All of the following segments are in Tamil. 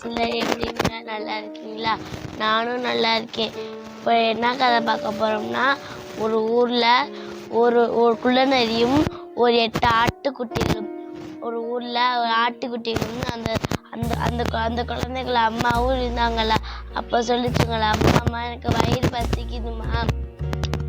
சிலர் எப்படிங்க? நல்லா இருக்கீங்களா? நானும் நல்லா இருக்கேன். இப்போ என்ன கதை பார்க்க போகிறோம்னா ஒரு ஊரில் ஒரு ஒரு குள்ளநரியும் ஒரு எட்டு ஆட்டுக்குட்டிகளும் ஒரு ஊரில் ஒரு ஆட்டுக்குட்டிகளும் அந்த அந்த அந்த கு- அந்த குழந்தைகள் அம்மாவும் இருந்தாங்களா? அப்போ சொல்லிச்சுங்களா அம்மா அம்மா எனக்கு வயிறு பசிக்குதுமா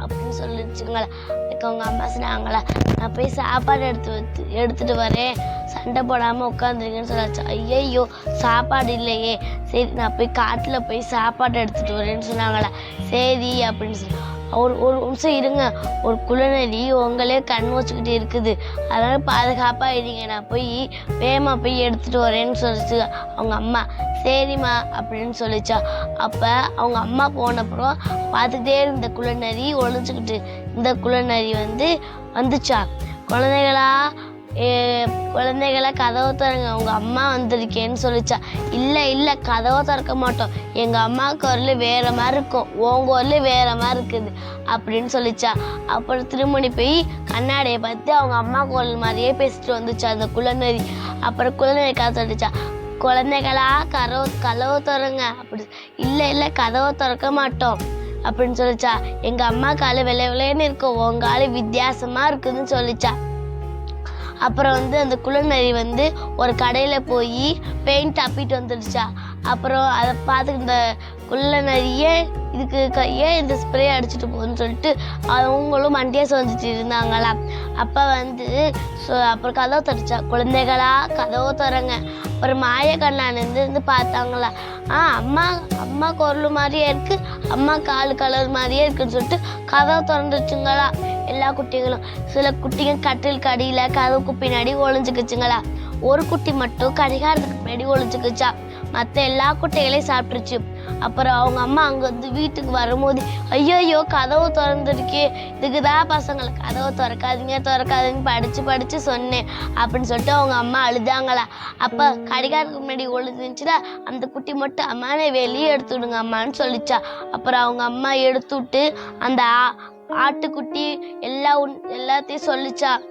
அப்படின்னு சொல்லிச்சுங்களா அதுக்கு அவங்க அம்மா சொன்னாங்களே நான் போய் சாப்பாடு எடுத்து வச்சு எடுத்துட்டு வரேன். சண்டை போடாமல் உட்காந்துருங்கன்னு சொன்னாச்சு. ஐயையோ சாப்பாடு இல்லையே. சரி நான் போய் காட்டில் போய் சாப்பாடு எடுத்துகிட்டு வரேன்னு சொன்னாங்களே சரி அப்படின்னு சொன்னாங்க. ஒரு ஒரு நிமிஷம் இருங்க. ஒரு குள்ளநரி உங்களே கண் வச்சுக்கிட்டு இருக்குது. அதனால பாதுகாப்பாக இருங்க நான் போய் வேகமாக போய் எடுத்துகிட்டு வரேன்னு சொல்லிச்சு அவங்க அம்மா. சரிம்மா அப்படின்னு சொல்லிச்சா. அப்போ அவங்க அம்மா போனப்புறம் பார்த்துக்கிட்டே இருந்த குள்ளநரி ஒழிஞ்சுக்கிட்டு இந்த குள்ளநரி வந்து வந்துச்சா? குழந்தைகளா குழந்தைகளா கதவை திறங்க உங்க அம்மா வந்திருக்கேன்னு சொல்லிச்சா. இல்லை இல்லை கதவை திறக்க மாட்டோம். எங்க அம்மாவுக்கு ஒரு வேற மாதிரி இருக்கும். உன் ஒரு வேற மாதிரி இருக்குது அப்படின்னு சொல்லிச்சா. அப்புறம் திருமணி போய் கண்ணாடியை பார்த்து அவங்க அம்மா குரல் மாதிரியே பேசிட்டு வந்துச்சா அந்த குழந்தை. அப்புறம் குழந்தை கதை சொல்லிச்சா குழந்தைகளா கதவு கதவை திறங்க. அப்படி இல்லை இல்லை கதவை திறக்க மாட்டோம் அப்படின்னு சொல்லிச்சா. எங்க அம்மா காலு வெள்ளை இருக்கும். உங்க காலு வித்தியாசமா இருக்குதுன்னு சொல்லிச்சா. அப்புறம் வந்து அந்த குள்ளநரி வந்து ஒரு கடையில் போய் பெயிண்ட் அப்பிட்டு வந்துடுச்சா. அப்புறம் அதை பார்த்து இந்த குள்ளநரிய இதுக்கு ஏன் இந்த ஸ்ப்ரே அடிச்சுட்டு போகுதுன்னு சொல்லிட்டு அவங்களும் மண்டியாக சொல்லிட்டு இருந்தாங்களா அப்போ வந்து சொ- அப்புறம் கதவை தடிச்சா குழந்தைகளா கதவை திறங்க. அப்புறம் மாய கண்ணான்னு இருந்து பார்த்தாங்களா. ஆ அம்மா அம்மா குரல் மாதிரியே இருக்குது அம்மா கால் கலர் மாதிரியே இருக்குன்னு சொல்லிட்டு கதவை திறந்துச்சுங்களா எல்லா குட்டிகளும். சில குட்டிங்க கட்டில் கடியில் கதவுக்கு பின்னாடி ஒளிஞ்சுக்குச்சுங்களா? ஒரு குட்டி மட்டும் கடிகாரத்துக்கு பின்னாடி ஒளிஞ்சுக்குச்சா? மற்ற எல்லா குட்டிகளையும் சாப்பிட்டுருச்சு. அப்புறம் அவங்க அம்மா அங்கேருந்து வீட்டுக்கு வரும்போது ஐயோ கதவு திறந்துருக்கே. இதுக்குதான் பசங்களுக்கு பசங்களை கதவை திறக்காதீங்க திறக்காதீங்க படித்து படித்து சொன்னேன் அப்படின்னு சொல்லிட்டு அவங்க அம்மா அழுதாங்களா. அப்போ கடிகாரத்துக்கு முன்னாடி ஒளிஞ்சுச்சுன்னா அந்த குட்டி மட்டும் அம்மானே வெளியே எடுத்து விடுங்க அம்மான்னு சொல்லிச்சா. அப்புறம் அவங்க அம்மா எடுத்து விட்டு அந்த ஆ- ஆட்டுக்குட்டி எல்லா உண்- எல்லாத்தையும் சொல்லிச்சா.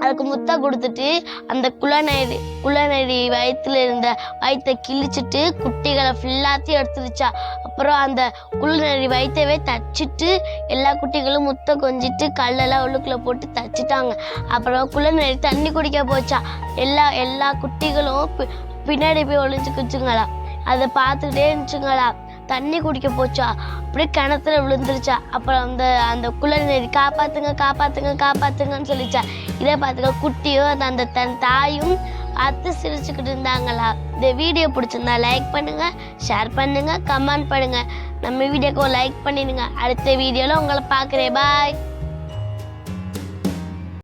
அதுக்கு முத்தம் கொடுத்துட்டு அந்த குளநரி குளநரி வயிற்றுல இருந்த வயிற்றை கிழிச்சிட்டு குட்டிகளை ஃபுல்லாத்தையும் எடுத்துருச்சா அப்புறம் அந்த குளநரி வயிற்றவே தச்சிட்டு எல்லா குட்டிகளும் முத்தம் கொஞ்சிட்டு கல்லெல்லாம் உள்ளுக்குள்ள போட்டு தச்சிட்டாங்க. அப்புறம் குளநரி தண்ணி குடிக்க போச்சா. எல்லா எல்லா குட்டிகளும் பி- பின்னாடி போய் ஒளிஞ்சுக்குச்சுங்களா அதை பார்த்துக்கிட்டே இருந்துச்சுங்களா. தண்ணி குடிக்க போச்சா. அப்படியே கிணத்துல விழுந்துருச்சா. அப்புறம் அந்த அந்த குழந்தை காப்பாத்துங்க காப்பாத்துங்க காப்பாத்துங்கன்னு சொல்லிச்சா. இதே பார்த்துக்க குட்டியும் அந்த- அந்த தன் தாயும் பார்த்து சிரிச்சுக்கிட்டு இருந்தாங்களா. இந்த வீடியோ பிடிச்சிருந்தா லைக் பண்ணுங்க ஷேர் பண்ணுங்க கமெண்ட் பண்ணுங்க. நம்ம வீடியோக்கு லைக் பண்ணிடுங்க. அடுத்த வீடியோல உங்களை பார்க்குறேன். பாய்